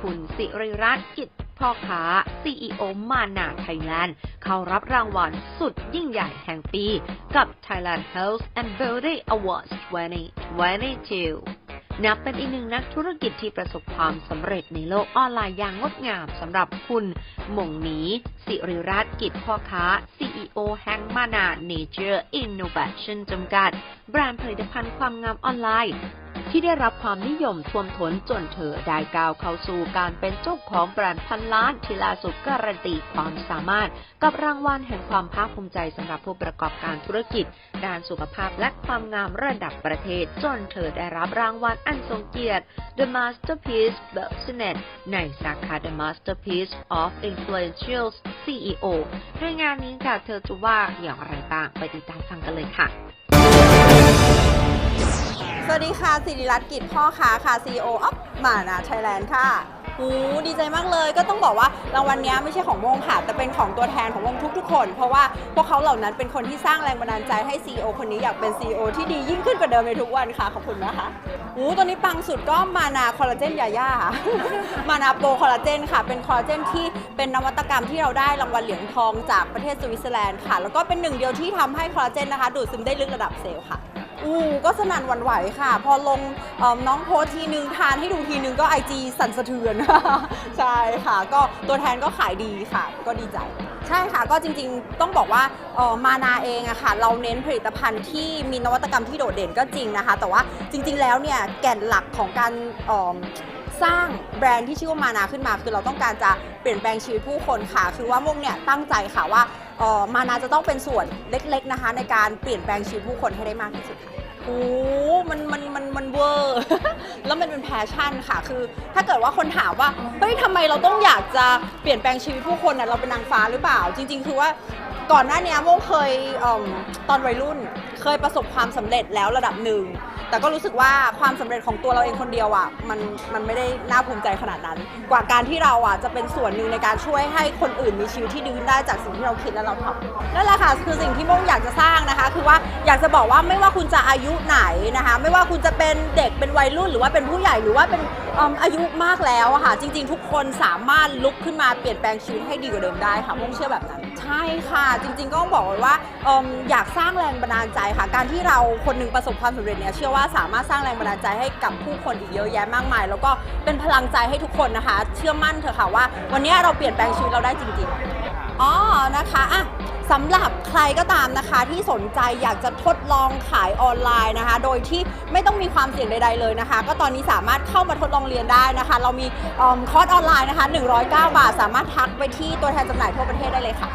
คุณสิริรัตน์กิจพ่อค้า CEO มานาไทยแลนด์ เข้ารับรางวัลสุดยิ่งใหญ่แห่งปี กับ Thailand Health and Beauty Awards 2022นับเป็นอีกหนึ่งนักธุรกิจที่ประสบความสำเร็จในโลกออนไลน์อย่างงดงามสำหรับคุณมงหนีสิริรัตน์กิจพ่อค้า CEO แห่งมานา Nature Innovation จำกัด แบรนด์ผลิตภัณฑ์ความงามออนไลน์ ที่ได้รับความนิยมท่วมท้นจนเธอได้ก้าวเข้าสู่การเป็นเจ้าของแบรนด์พันล้านที่ล่าสุดการันตีความสามารถ กับรางวัลแห่งความภาคภูมิใจสำหรับผู้ประกอบการธุรกิจ ด้านสุขภาพและความงามระดับประเทศ จนเธอได้รับรางวัลอันทรงเกียรติ The Masterpiece Business ในสาขา The Masterpiece of Influential CEO ในงานนี้ค่ะเธอจะว่าอย่างไรบ้างไปติดตามฟังกันเลยค่ะ สวัสดีค่ะสิริรัตน์กิจพ่อค้าค่ะ CEO of มานาไทยแลนด์ค่ะหูดีใจมากเลยก็ต้องบอกว่ารางวัลนี้ไม่ใช่ของวงค่ะ แต่เป็นของตัวแทนของวงทุกๆคน เพราะว่าพวกเขาเหล่านั้นเป็นคนที่สร้างแรงบันดาลใจให้ CEO คนนี้อยากเป็น CEO ที่ดียิ่งขึ้นกว่าเดิมในทุกวันค่ะ ขอบคุณนะคะหูตอนนี้ปังสุดก็มานาคอลลาเจนยาย่าค่ะมานาโปรคอลลาเจนค่ะ เป็นคอลลาเจนที่เป็นนวัตกรรมที่เราได้รางวัลเหรียญทองจากประเทศสวิตเซอร์แลนด์ค่ะ แล้วก็เป็นหนึ่งเดียวที่ทำให้คอลลาเจนนะคะ ดูดซึมได้ลึกระดับเซลล์ค่ะ อู้ก็สนั่นหวั่นไหวค่ะ พอลงเอิ่มน้องโพสต์ทีนึงทานให้ดูทีนึงก็ IG สั่นสะเทือน ใช่ค่ะ ก็ตัวแทนก็ขายดีค่ะ ก็ดีใจ ใช่ค่ะก็จริงๆต้องบอกว่าเอ่อมานาเองอะค่ะ เราเน้นผลิตภัณฑ์ที่มีนวัตกรรมที่โดดเด่นก็จริงนะคะ แต่ว่าจริง ๆ แล้วเนี่ยแก่นหลักของการเอิ่มสร้างแบรนด์ที่ชื่อว่ามานาขึ้นมา คือเราต้องการจะเปลี่ยนแปลงชีวิตผู้คนค่ะ คือว่ามุ่งเนี่ยตั้งใจค่ะว่า เอ่อมานาจะต้องเป็นส่วนเล็กๆนะคะ ในการเปลี่ยนแปลงชีวิตผู้คนให้ได้มากที่สุดค่ะโอ้มันมันมันมันเวอร์ แล้วมันเป็นแพชชั่นค่ะ คือถ้าเกิดว่าคนถามว่าเฮ้ยทำไมเราต้องอยากจะเปลี่ยนแปลงชีวิตผู้คนน่ะเราเป็นนางฟ้าหรือเปล่า จริง ๆ คือว่าก่อนหน้านี้โมเคยเอมตอนวัยรุ่น เคยประสบความสำเร็จแล้วระดับหนึ่ง แต่ก็รู้สึกว่าความสำเร็จของตัวเราเองคนเดียวอะมันมันไม่ได้น่าภูมิใจขนาดนั้น กว่าการที่เราอะจะเป็นส่วนหนึ่งในการช่วยให้คนอื่นมีชีวิตที่ดีขึ้นได้จากสิ่งที่เราคิดและเราทำนั่นแหละค่ะคือสิ่งที่โมงอยากจะสร้างนะคะ คือว่าอยากจะบอกว่าไม่ว่าคุณจะอายุไหนนะคะ ไม่ว่าคุณจะเป็นเด็กเป็นวัยรุ่นหรือว่าเป็นผู้ใหญ่หรือว่าเป็นเอิ่มอายุมากแล้วอะค่ะจริง ๆ ทุกคนสามารถลุกขึ้นมาเปลี่ยนแปลงชีวิตให้ดีกว่าเดิมได้ค่ะโมงเชื่อแบบนั้น ใช่ค่ะ จริงๆก็ต้องบอกเลยว่าเอิ่มอยากสร้างแรงบันดาลใจค่ะ การที่เราคนหนึงประสบความสำเร็จเนี่ยเชื่อว่าสามารถสร้างแรงบันดาลใจให้กับผู้คนอีกเยอะแยะมากมาย แล้วก็เป็นพลังใจให้ทุกคนนะคะ เชื่อมั่นเถอะค่ะว่า วันนี้เราเปลี่ยนแปลงชีวิตเราได้จริงๆอ๋อนะคะอะสำหรับใครก็ตามนะคะ ที่สนใจอยากจะทดลองขายออนไลน์นะคะ โดยที่ไม่ต้องมีความเสี่ยงใด ๆ เลยนะคะ ก็ตอนนี้สามารถเข้ามาทดลองเรียนได้นะคะ เรามีเอิ่มคอร์สออนไลน์นะคะ 109 บาท สามารถทักไปที่ตัวแทนจำหน่ายทั่วประเทศได้เลยค่ะ